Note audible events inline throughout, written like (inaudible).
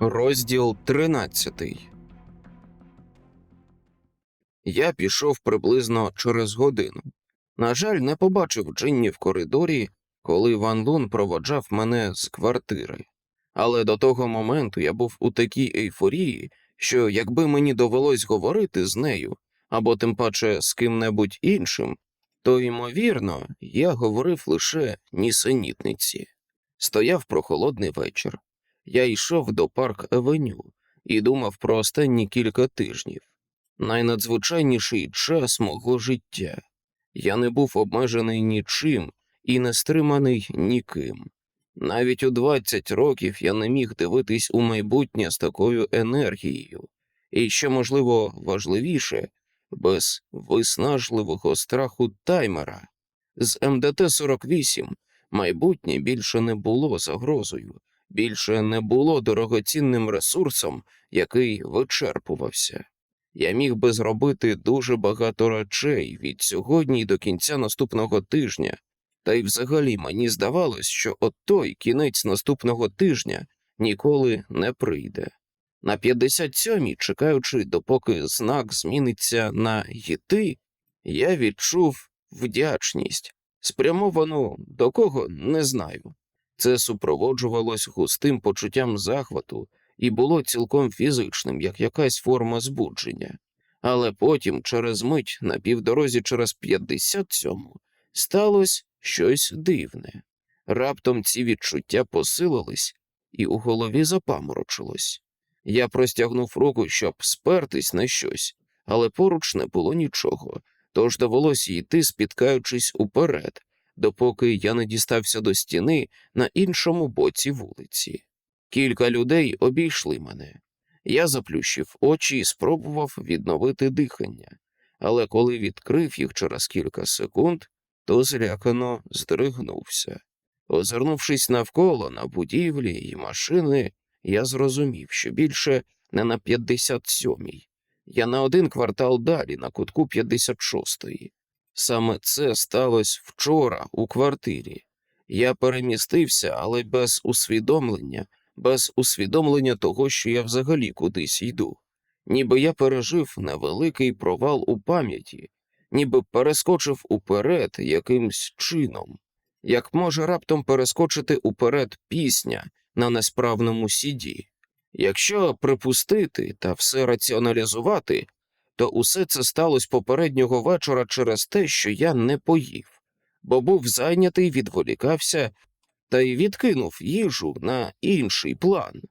Розділ 13 Я пішов приблизно через годину. На жаль, не побачив Джинні в коридорі, коли Ван Лун проводжав мене з квартири. Але до того моменту я був у такій ейфорії, що якби мені довелось говорити з нею, або тим паче з ким-небудь іншим, то, ймовірно, я говорив лише нісенітниці. Стояв прохолодний вечір. Я йшов до парк Авеню і думав про останні кілька тижнів. Найнадзвичайніший час мого життя. Я не був обмежений нічим і не стриманий ніким. Навіть у 20 років я не міг дивитись у майбутнє з такою енергією, і що, можливо, важливіше, без виснажливого страху таймера. З МДТ-48 майбутнє більше не було загрозою, більше не було дорогоцінним ресурсом, який вичерпувався. Я міг би зробити дуже багато речей від сьогодні до кінця наступного тижня, та й взагалі мені здавалось, що от той кінець наступного тижня ніколи не прийде. На 57-й, чекаючи, допоки знак зміниться на «Йти», я відчув вдячність, спрямовану до кого не знаю. Це супроводжувалось густим почуттям захвату і було цілком фізичним, як якась форма збудження. Але потім, через мить, на півдорозі через 57-му, сталося щось дивне. Раптом ці відчуття посилились, і у голові запаморочилось. Я простягнув руку, щоб спертись на щось, але поруч не було нічого, тож довелося йти, спіткаючись уперед, допоки я не дістався до стіни на іншому боці вулиці. Кілька людей обійшли мене. Я заплющив очі і спробував відновити дихання, але коли відкрив їх через кілька секунд, то злякано здригнувся. Озирнувшись навколо на будівлі і машини, я зрозумів, що більше не на 57-й. Я на один квартал далі, на кутку 56-ї. Саме це сталося вчора у квартирі. Я перемістився, але без усвідомлення, без усвідомлення того, що я взагалі кудись йду. Ніби я пережив невеликий провал у пам'яті, ніби перескочив уперед якимсь чином, як може раптом перескочити уперед пісня на несправному сіді. Якщо припустити та все раціоналізувати, то усе це сталося попереднього вечора через те, що я не поїв, бо був зайнятий, відволікався та й відкинув їжу на інший план.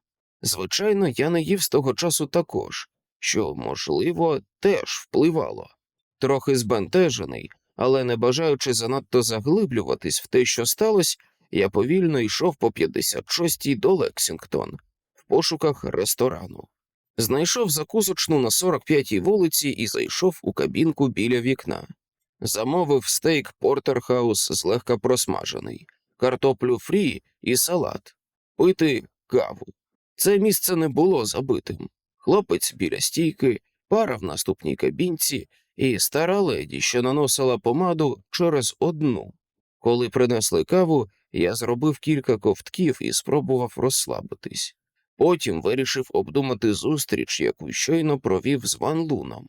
Звичайно, я не їв з того часу також, що, можливо, теж впливало. Трохи збентежений, але не бажаючи занадто заглиблюватись в те, що сталося, я повільно йшов по 56-й до Лексінгтон в пошуках ресторану. Знайшов закусочну на 45-й вулиці і зайшов у кабінку біля вікна. Замовив стейк Портерхаус злегка просмажений, картоплю фрі і салат, пити каву. Це місце не було забитим. Хлопець біля стійки, пара в наступній кабінці і стара леді, що наносила помаду через одну. Коли принесли каву, я зробив кілька ковтків і спробував розслабитись. Потім вирішив обдумати зустріч, яку щойно провів з Ван Луном.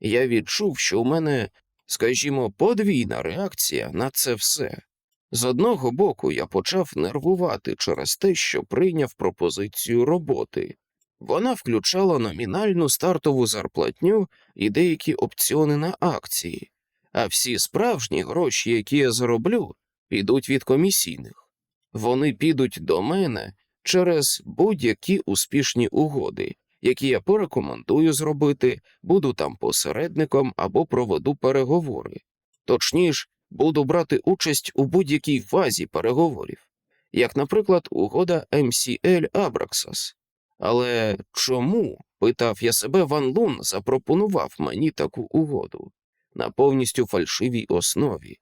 Я відчув, що у мене, скажімо, подвійна реакція на це все. З одного боку, я почав нервувати через те, що прийняв пропозицію роботи. Вона включала номінальну стартову зарплатню і деякі опціони на акції, а всі справжні гроші, які я зароблю, підуть від комісійних. Вони підуть до мене через будь-які успішні угоди, які я порекомендую зробити, буду там посередником або проведу переговори. Точніше, буду брати участь у будь-якій фазі переговорів, як, наприклад, угода MCL Abraxas. Але чому, питав я себе, Ван Лун запропонував мені таку угоду на повністю фальшивій основі.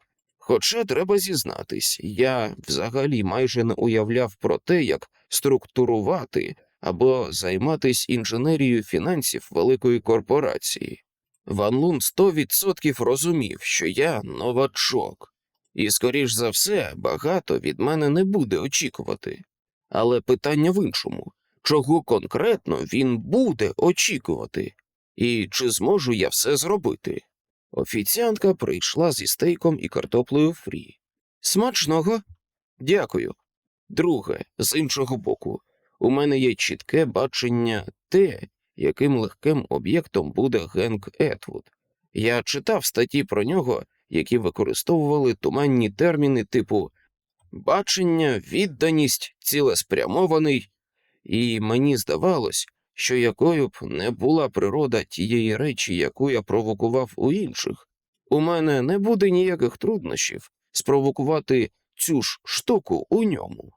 Хоча треба зізнатись, я взагалі майже не уявляв про те, як структурувати або займатися інженерією фінансів великої корпорації. Ван Лун 100% розумів, що я новачок, і, скоріш за все, багато від мене не буде очікувати. Але питання в іншому чого конкретно він буде очікувати, і чи зможу я все зробити. Офіціантка прийшла зі стейком і картоплею фрі. Смачного. Дякую. Друге, з іншого боку, у мене є чітке бачення те, яким легким об'єктом буде Генк Етвуд. Я читав статті про нього, які використовували туманні терміни типу бачення, відданість, цілеспрямований, і мені здавалось, що якою б не була природа тієї речі, яку я провокував у інших, у мене не буде ніяких труднощів спровокувати цю ж штуку у ньому.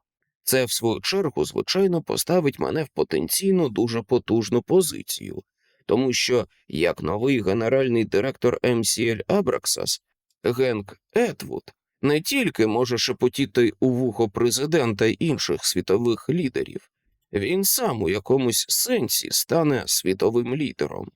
Це, в свою чергу, звичайно, поставить мене в потенційно дуже потужну позицію, тому що, як новий генеральний директор MCL Абраксас, Генк Етвуд не тільки може шепотіти у вухо президента інших світових лідерів, він сам у якомусь сенсі стане світовим лідером.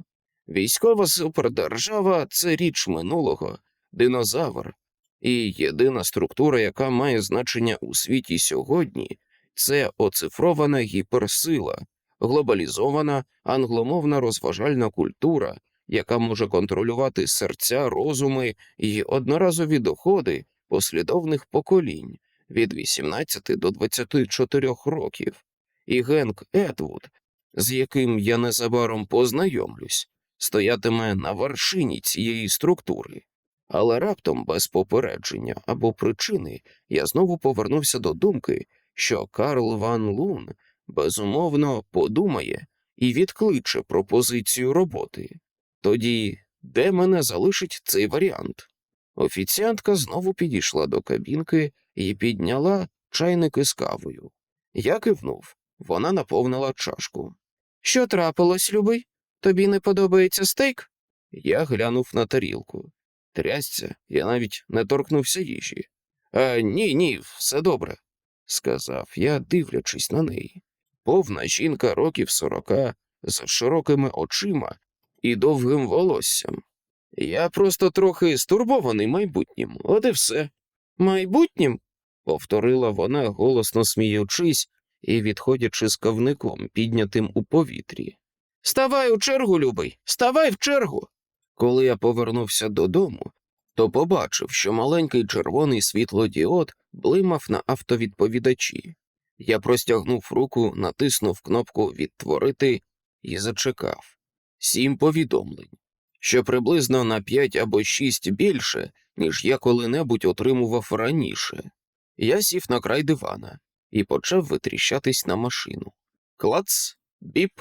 Військова супердержава це річ минулого, динозавр, і єдина структура, яка має значення у світі сьогодні, це оцифрована гіперсила, глобалізована англомовна розважальна культура, яка може контролювати серця, розуми і одноразові доходи послідовних поколінь від 18 до 24 років. І Генк Етвуд, з яким я незабаром познайомлюсь, стоятиме на вершині цієї структури. Але раптом, без попередження або причини, я знову повернувся до думки, що Карл Ван Лун безумовно подумає і відкличе пропозицію роботи. Тоді де мене залишить цей варіант? Офіціантка знову підійшла до кабінки і підняла чайник із кавою. Я кивнув, вона наповнила чашку. Що трапилось, любий? Тобі не подобається стейк? Я глянув на тарілку. Трясця, я навіть не торкнувся їжі. А, ні, ні, все добре, сказав я, дивлячись на неї. Повна жінка років сорока, з широкими очима і довгим волоссям. Я просто трохи стурбований майбутнім, от і все. Майбутнім? повторила вона, голосно сміючись і відходячи з кавником, піднятим у повітрі. Ставай у чергу, любий, ставай в чергу. Коли я повернувся додому, то побачив, що маленький червоний світлодіод блимав на автовідповідачі. Я простягнув руку, натиснув кнопку Відтворити і зачекав сім повідомлень, що приблизно на п'ять або шість більше, ніж я коли-небудь отримував раніше. Я сів на край дивана почав витріщатись на машину. Клац, біп.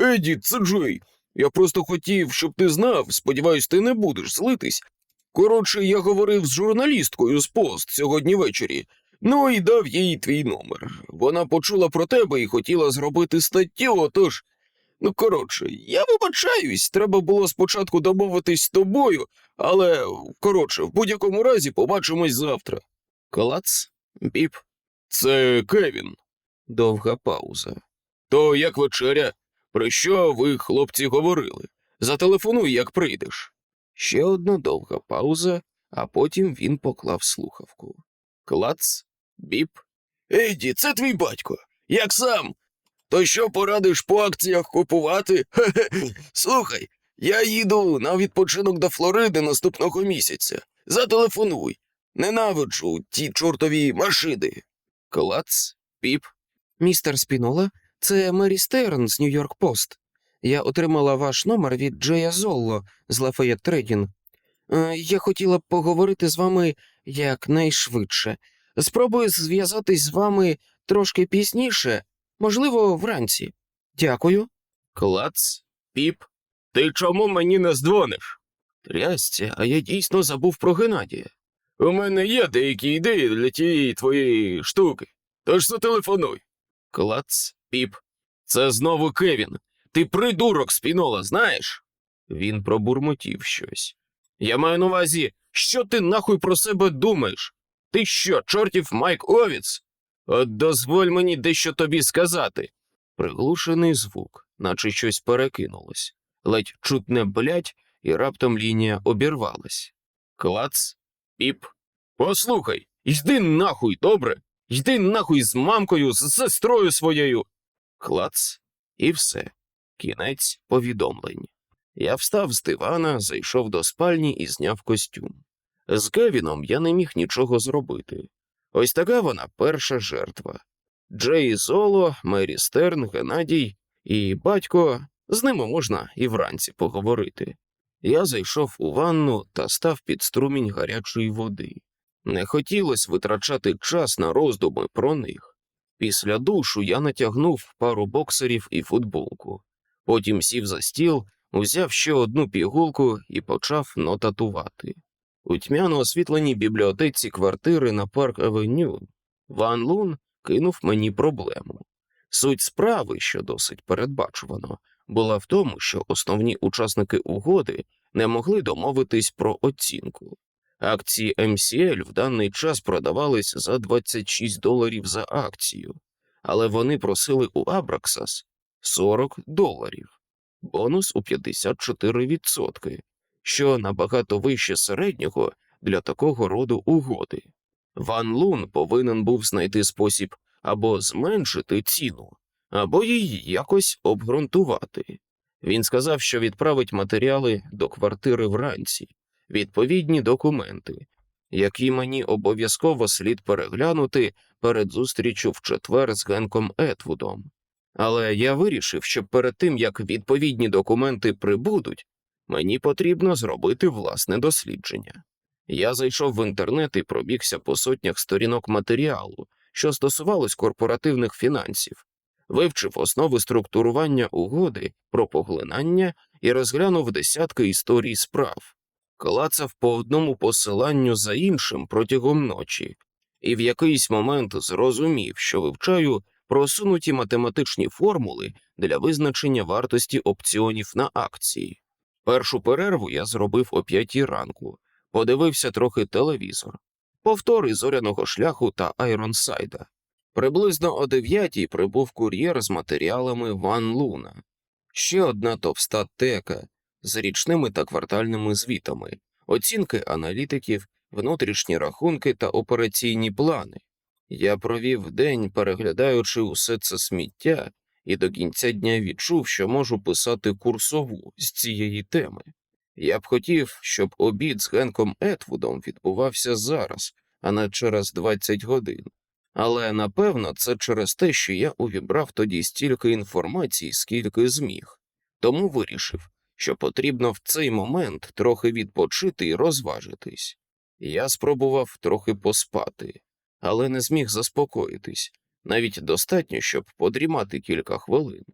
Еді, це Джей. Я просто хотів, щоб ти знав, сподіваюсь, ти не будеш злитись. Коротше, я говорив з журналісткою з пост сьогодні ввечері, ну і дав їй твій номер. Вона почула про тебе і хотіла зробити статтю, отож. Ну, коротше, я вибачаюсь, треба було спочатку домовитись з тобою, але коротше, в будь-якому разі побачимось завтра. Клац, біп. Це Кевін. Довга пауза. То як вечеря? Про що ви, хлопці, говорили? Зателефонуй, як прийдеш. Ще одна довга пауза, а потім він поклав слухавку. Клац, біп. Еді, це твій батько. Як сам? То що порадиш по акціях купувати? Хе-хе. (laughs) Слухай, я їду на відпочинок до Флориди наступного місяця. Зателефонуй. Ненавиджу ті чортові машини. Клац, піп. Містер Спінола, це Мері Стерн з Нью-Йорк Пост. Я отримала ваш номер від Джея Золло з Лафаєт Трейдін. Е, Я хотіла б поговорити з вами якнайшвидше. Спробую зв'язатись з вами трошки пізніше, можливо, вранці. Дякую. Клац, піп. Ти чому мені не здзвониш? Трясця, а я дійсно забув про Геннадія. У мене є деякі ідеї для тієї твоєї штуки, тож зателефонуй. Клац, піп. Це знову Кевін. Ти придурок спінола, знаєш? Він пробурмотів щось. Я маю на увазі, що ти нахуй про себе думаєш? Ти що, чортів Майк Овіц? От дозволь мені дещо тобі сказати. Приглушений звук, наче щось перекинулось. Ледь чутне блять, і раптом лінія обірвалась. Клац, піп. Послухай, йди нахуй, добре? Йди нахуй з мамкою, з сестрою своєю. Клац, і все. Кінець повідомлень. Я встав з дивана, зайшов до спальні і зняв костюм. З Кевіном я не міг нічого зробити. Ось така вона перша жертва. Джей Золо, Мері Стерн, Геннадій і батько, з ними можна і вранці поговорити. Я зайшов у ванну та став під струмінь гарячої води. Не хотілося витрачати час на роздуми про них. Після душу я натягнув пару боксерів і футболку. Потім сів за стіл, узяв ще одну пігулку і почав нотатувати. У тьмяно освітленій бібліотеці квартири на парк Авеню Ван Лун кинув мені проблему. Суть справи, що досить передбачувано, була в тому, що основні учасники угоди не могли домовитись про оцінку. Акції MCL в даний час продавались за 26 доларів за акцію, але вони просили у Абраксас 40 доларів, бонус у 54%, що набагато вище середнього для такого роду угоди. Ван Лун повинен був знайти спосіб або зменшити ціну, або її якось обґрунтувати. Він сказав, що відправить матеріали до квартири вранці, відповідні документи, які мені обов'язково слід переглянути перед зустрічю в четвер з Генком Етвудом. Але я вирішив, що перед тим як відповідні документи прибудуть, мені потрібно зробити власне дослідження. Я зайшов в інтернет і пробігся по сотнях сторінок матеріалу, що стосувалось корпоративних фінансів, вивчив основи структурування угоди про поглинання і розглянув десятки історій справ, клацав по одному посиланню за іншим протягом ночі, і в якийсь момент зрозумів, що вивчаю просунуті математичні формули для визначення вартості опціонів на акції. Першу перерву я зробив о п'ятій ранку, подивився трохи телевізор, повтори зоряного шляху та Айронсайда. Приблизно о дев'ятій прибув кур'єр з матеріалами Ван Луна, ще одна товста тека з річними та квартальними звітами, оцінки аналітиків, внутрішні рахунки та операційні плани. Я провів день, переглядаючи усе це сміття, і до кінця дня відчув, що можу писати курсову з цієї теми. Я б хотів, щоб обід з Генком Етвудом відбувався зараз, а не через 20 годин. Але напевно це через те, що я увібрав тоді стільки інформації, скільки зміг, тому вирішив, що потрібно в цей момент трохи відпочити і розважитись. Я спробував трохи поспати, але не зміг заспокоїтись, навіть достатньо, щоб подрімати кілька хвилин,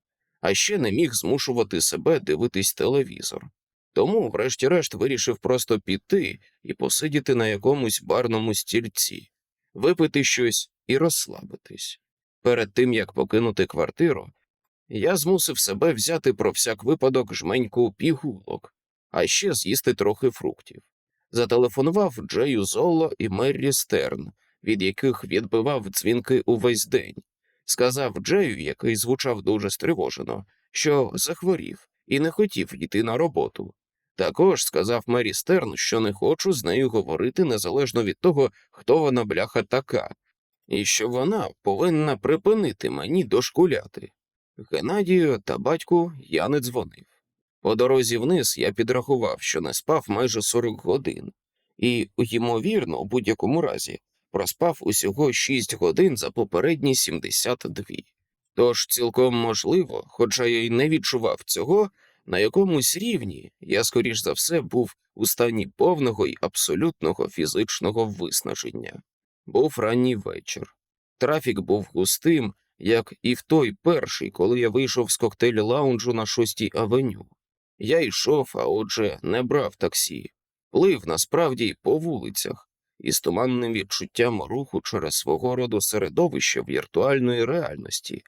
а ще не міг змушувати себе дивитись телевізор. Тому, врешті-решт, вирішив просто піти і посидіти на якомусь барному стільці, випити щось і розслабитись. Перед тим як покинути квартиру, я змусив себе взяти про всяк випадок жменьку пігулок, а ще з'їсти трохи фруктів. Зателефонував Джею Золо і Меррі Стерн, від яких відбивав дзвінки увесь день. Сказав Джею, який звучав дуже стривожено, що захворів і не хотів йти на роботу. Також сказав Мері Стерн, що не хочу з нею говорити незалежно від того, хто вона бляха така, і що вона повинна припинити мені дошкуляти. Геннадію та батьку я не дзвонив. По дорозі вниз я підрахував, що не спав майже 40 годин, і, ймовірно, у будь-якому разі, проспав усього 6 годин за попередні 72. Тож цілком можливо, хоча я й не відчував цього, на якомусь рівні я, скоріш за все, був у стані повного і абсолютного фізичного виснаження. Був ранній вечір. Трафік був густим, як і в той перший, коли я вийшов з коктейль лаунджу на шостій авеню. Я йшов, а отже, не брав таксі, плив насправді по вулицях, із туманним відчуттям руху через свого роду середовище віртуальної реальності,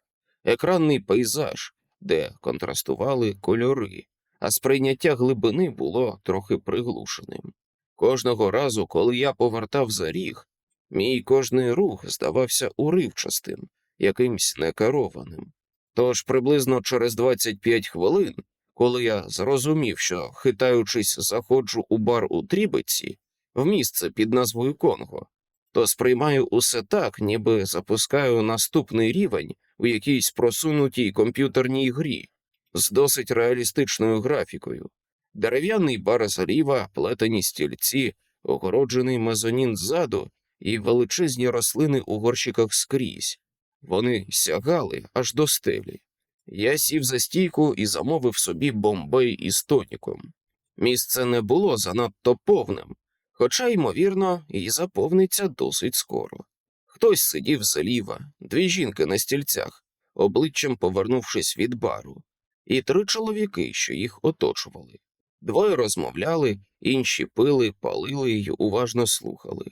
екранний пейзаж, де контрастували кольори, а сприйняття глибини було трохи приглушеним. Кожного разу, коли я повертав за ріг, мій кожний рух здавався уривчастим, якимсь некерованим. Тож приблизно через 25 хвилин, коли я зрозумів, що, хитаючись, заходжу у бар у Трібеці, в місце під назвою Конго, то сприймаю усе так, ніби запускаю наступний рівень у якійсь просунутій комп'ютерній грі з досить реалістичною графікою. Дерев'яний бар зліва, плетені стільці, огороджений мезонін ззаду і величезні рослини у горщиках скрізь. Вони сягали аж до стелі. Я сів за стійку і замовив собі бомбей із тоніком. Місце не було занадто повним, хоча, ймовірно, і заповниться досить скоро. Хтось сидів зліва, дві жінки на стільцях, обличчям повернувшись від бару, і три чоловіки, що їх оточували. Двоє розмовляли, інші пили, палили й уважно слухали.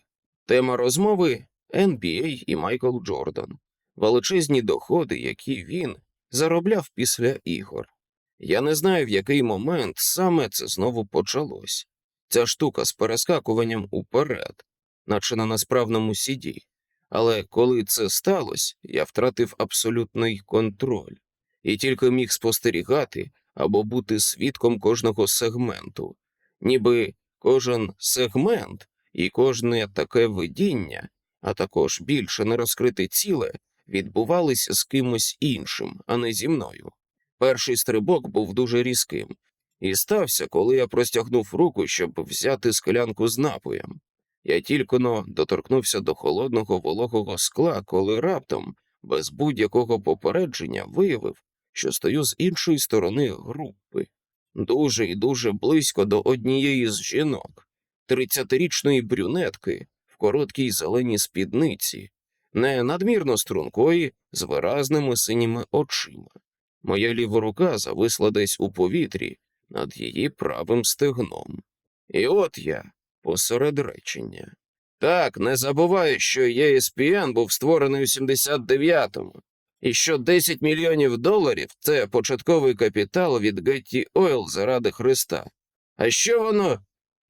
Тема розмови NBA і Майкл Джордан, величезні доходи, які він заробляв після ігор. Я не знаю, в який момент саме це знову почалось. Ця штука з перескакуванням уперед, наче на несправному сіді. Але коли це сталося, я втратив абсолютний контроль і тільки міг спостерігати або бути свідком кожного сегменту, ніби кожен сегмент і кожне таке видіння, а також більше нерозкрите ціле, відбувалися з кимось іншим, а не зі мною. Перший стрибок був дуже різким, і стався, коли я простягнув руку, щоб взяти склянку з напоєм. Я тільки но доторкнувся до холодного вологого скла, коли раптом, без будь-якого попередження, виявив, що стою з іншої сторони групи, дуже і дуже близько до однієї з жінок, тридцятирічної брюнетки в короткій зеленій спідниці, не надмірно стрункої, з виразними синіми очима. Моя ліва рука зависла десь у повітрі над її правим стегном. І от я посеред речення. Так, не забувай, що ESPN був створений у 79-му, і що 10 мільйонів доларів це початковий капітал від Getty Oil заради Христа. А що воно?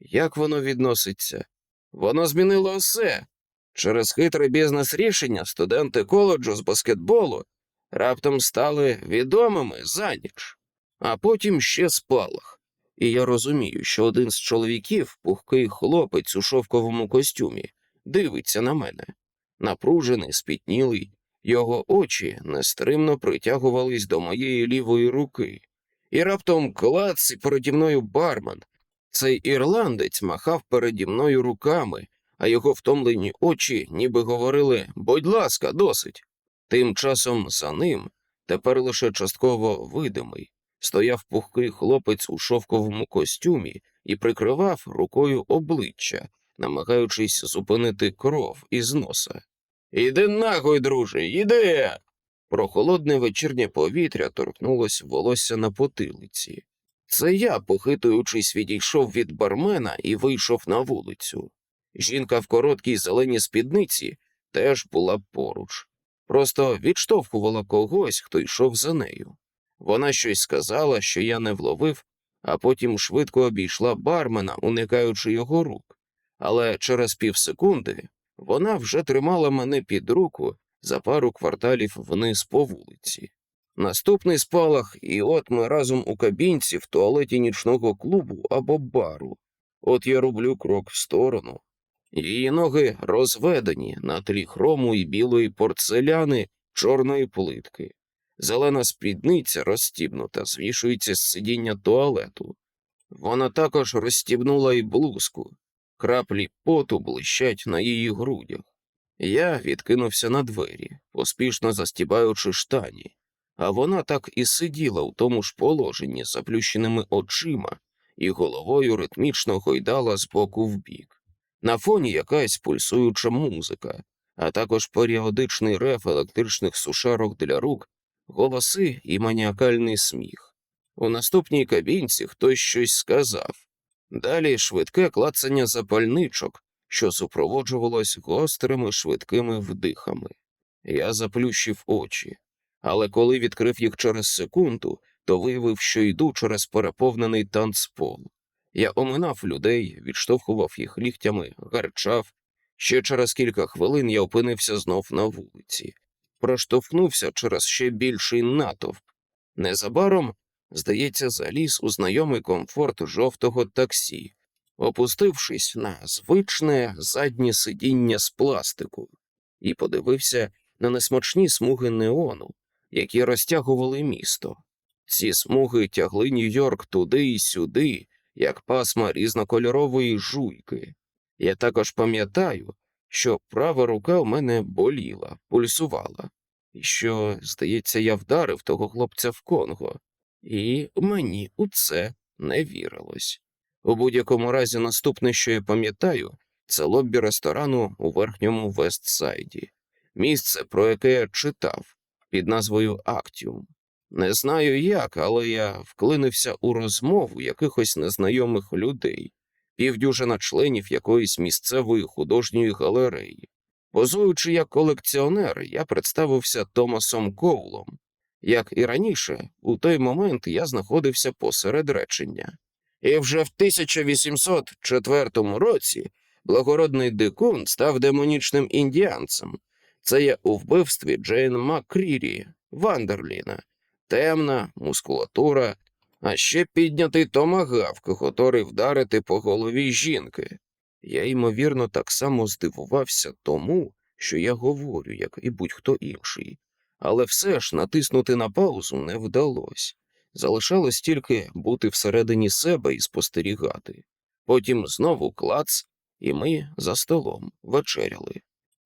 Як воно відноситься? Воно змінило все. Через хитре бізнес-рішення студенти коледжу з баскетболу раптом стали відомими за ніч, а потім ще спалах. І я розумію, що один з чоловіків, пухкий хлопець у шовковому костюмі, дивиться на мене. Напружений, спітнілий, його очі нестримно притягувались до моєї лівої руки, і раптом клац і переді мною бармен. Цей ірландець махав переді мною руками, а його втомлені очі ніби говорили будь ласка, досить. Тим часом за ним, тепер лише частково видимий, стояв пухкий хлопець у шовковому костюмі і прикривав рукою обличчя, намагаючись зупинити кров із носа. Іди нахуй, друже, іди. Прохолодне вечірнє повітря торкнулось волосся на потилиці. Це я, похитуючись, відійшов від бармена і вийшов на вулицю. Жінка в короткій зеленій спідниці теж була поруч, просто відштовхувала когось, хто йшов за нею. Вона щось сказала, що я не вловив, а потім швидко обійшла бармена, уникаючи його рук. Але через півсекунди вона вже тримала мене під руку за пару кварталів вниз по вулиці. Наступний спалах, і от ми разом у кабінці в туалеті нічного клубу або бару. От я роблю крок в сторону. Її ноги розведені на тлі хрому і білої порцеляни чорної плитки. Зелена спідниця розстібнута, звішується з сидіння туалету. Вона також розстібнула і блузку, краплі поту блищать на її грудях. Я відкинувся на двері, поспішно застібаючи штані, а вона так і сиділа у тому ж положенні, заплющеними очима, і головою ритмічно гойдала з боку в бік. На фоні якась пульсуюча музика, а також періодичний реф електричних сушарок для рук, голоси і маніакальний сміх. У наступній кабінці хтось щось сказав. Далі швидке клацання запальничок, що супроводжувалось гострими швидкими вдихами. Я заплющив очі, але коли відкрив їх через секунду, то виявив, що йду через переповнений танцпол. Я оминав людей, відштовхував їх ліктями, гарчав. Ще через кілька хвилин я опинився знов на вулиці, проштовхнувся через ще більший натовп. Незабаром, здається, заліз у знайомий комфорт жовтого таксі, опустившись на звичне заднє сидіння з пластику, і подивився на несмачні смуги неону, які розтягували місто. Ці смуги тягли Нью-Йорк туди і сюди, як пасма різнокольорової жуйки. Я також пам'ятаю, що права рука в мене боліла, пульсувала, і що, здається, я вдарив того хлопця в Конго, і мені у це не вірилось. У будь-якому разі, наступне, що я пам'ятаю, це лоббі ресторану у верхньому Вестсайді, місце, про яке я читав, під назвою Актіум. Не знаю як, але я вклинився у розмову якихось незнайомих людей, півдюжина членів якоїсь місцевої художньої галереї. Позуючи як колекціонер, я представився Томасом Коулом. Як і раніше, у той момент я знаходився посеред речення. І вже в 1804 році благородний дикун став демонічним індіанцем. Це є у вбивстві Джейн Макрірі, Вандерліна, темна мускулатура, а ще піднятий томагавк, готовий вдарити по голові жінки. Я, ймовірно, так само здивувався тому, що я говорю, як і будь-хто інший, але все ж натиснути на паузу не вдалося. Залишалось тільки бути всередині себе і спостерігати. Потім знову клац, і ми за столом вечеряли.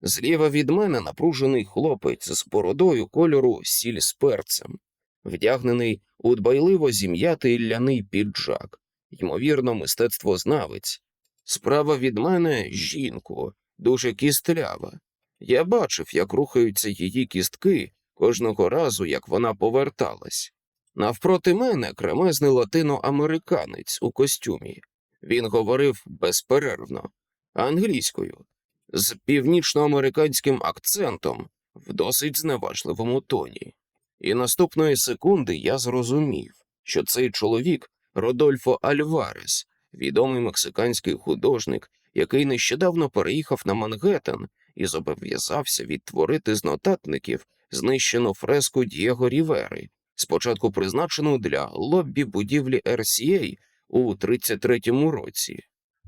Зліва від мене напружений хлопець з бородою кольору сіль з перцем, вдягнений у дбайливо зім'ятий ляний піджак, ймовірно, мистецтвознавець. Справа від мене жінку, дуже кістлява. Я бачив, як рухаються її кістки кожного разу, як вона поверталась. Навпроти мене кремезний латиноамериканець у костюмі. Він говорив безперервно, англійською, з північноамериканським акцентом в досить зневажливому тоні. І наступної секунди я зрозумів, що цей чоловік Родольфо Альварес, відомий мексиканський художник, який нещодавно переїхав на Мангеттен і зобов'язався відтворити з нотатників знищену фреску Дієго Рівери, спочатку призначену для лоббі будівлі RCA у 33-му році.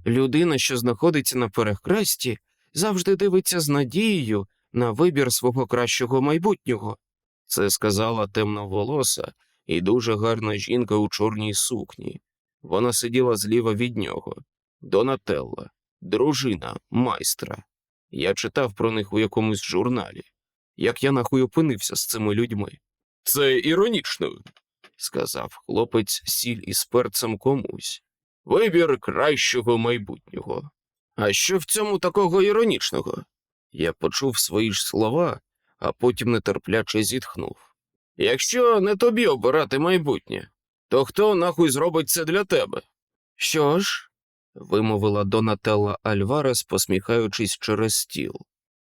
Людина, що знаходиться на перехресті, завжди дивиться з надією на вибір свого кращого майбутнього. Це сказала темноволоса і дуже гарна жінка у чорній сукні. Вона сиділа зліва від нього. Донателла, дружина майстра. Я читав про них у якомусь журналі. Як я нахуй опинився з цими людьми? Це іронічно, сказав хлопець сіль із перцем комусь. Вибір кращого майбутнього. А що в цьому такого іронічного? Я почув свої ж слова, а потім нетерпляче зітхнув. Якщо не тобі обирати майбутнє, то хто нахуй зробить це для тебе? Що ж? вимовила Донателла Альварес, посміхаючись через стіл,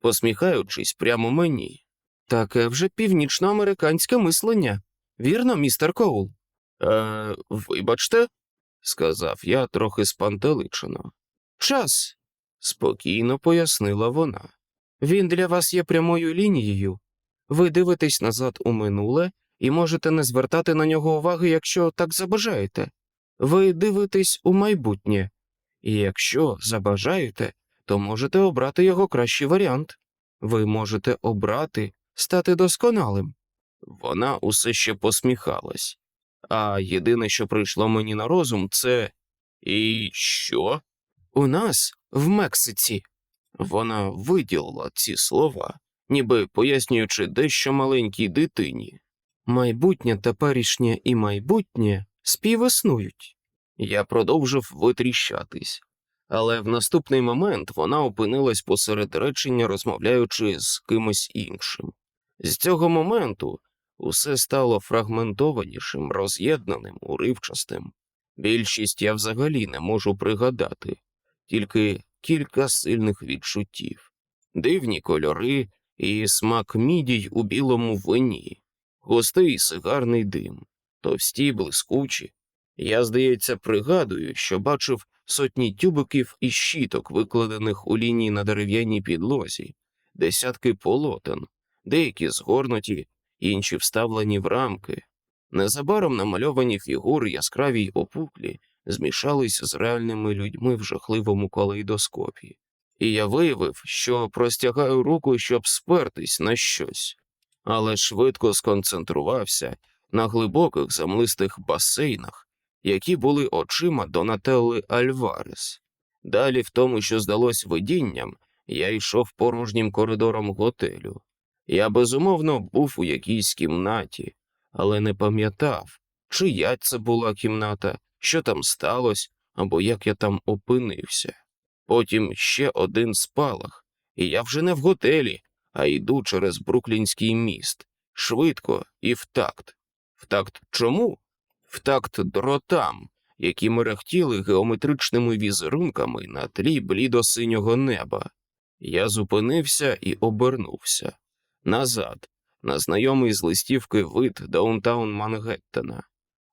посміхаючись прямо мені. Таке вже північноамериканське мислення. Вірно, містер Коул? Е, вибачте, сказав я трохи спантеличено. Час, спокійно пояснила вона. Він для вас є прямою лінією. Ви дивитесь назад у минуле і можете не звертати на нього уваги, якщо так забажаєте. Ви дивитесь у майбутнє, і якщо забажаєте, то можете обрати його кращий варіант. Ви можете обрати стати досконалим. Вона усе ще посміхалась, а єдине, що прийшло мені на розум, це і що? У нас в Мексиці. Вона виділила ці слова, ніби пояснюючи дещо маленькій дитині. Майбутнє, теперішнє і майбутнє співіснують. Я продовжив витріщатись, але в наступний момент вона опинилась посеред речення, розмовляючи з кимось іншим. З цього моменту усе стало фрагментованішим, роз'єднаним, уривчастим. Більшість я взагалі не можу пригадати, тільки кілька сильних відчуттів, дивні кольори і смак мідій у білому вині, густий сигарний дим, товсті блискучі. Я, здається, пригадую, що бачив сотні тюбиків і щіток, викладених у лінії на дерев'яній підлозі, десятки полотен, деякі згорнуті, інші вставлені в рамки. Незабаром намальовані фігури яскраві й опуклі змішались з реальними людьми в жахливому калейдоскопі, і я виявив, що простягаю руку, щоб спертись на щось. але швидко сконцентрувався на глибоких землистих басейнах, які були очима Донателли Альварес. Далі, в тому, що здалось видінням, я йшов порожнім коридором готелю. Я безумовно був у якійсь кімнаті, але не пам'ятав, чия це була кімната, що там сталося або як я там опинився. Потім ще один спалах, і я вже не в готелі, а йду через Бруклінський міст, швидко і в такт. В такт чому? В такт дротам, які мерехтіли геометричними візерунками на тлі блідо-синього неба. Я зупинився і обернувся назад, на знайомий з листівки вид даунтаун Мангеттена,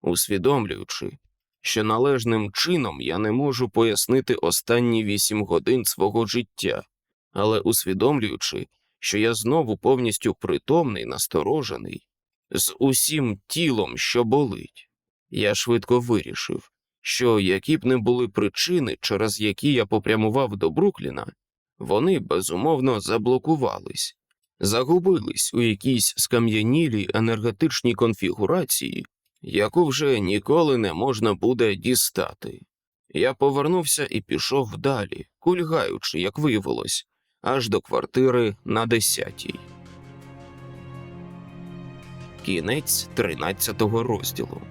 усвідомлюючи, що належним чином я не можу пояснити останні вісім годин свого життя, але усвідомлюючи, що я знову повністю притомний, насторожений, з усім тілом, що болить, я швидко вирішив, що які б не були причини, через які я попрямував до Брукліна, вони безумовно заблокувались, загубились у якійсь скам'янілій енергетичній конфігурації, яку вже ніколи не можна буде дістати. Я повернувся і пішов далі, кульгаючи, як виявилось, аж до квартири на десятій. Кінець тринадцятого розділу.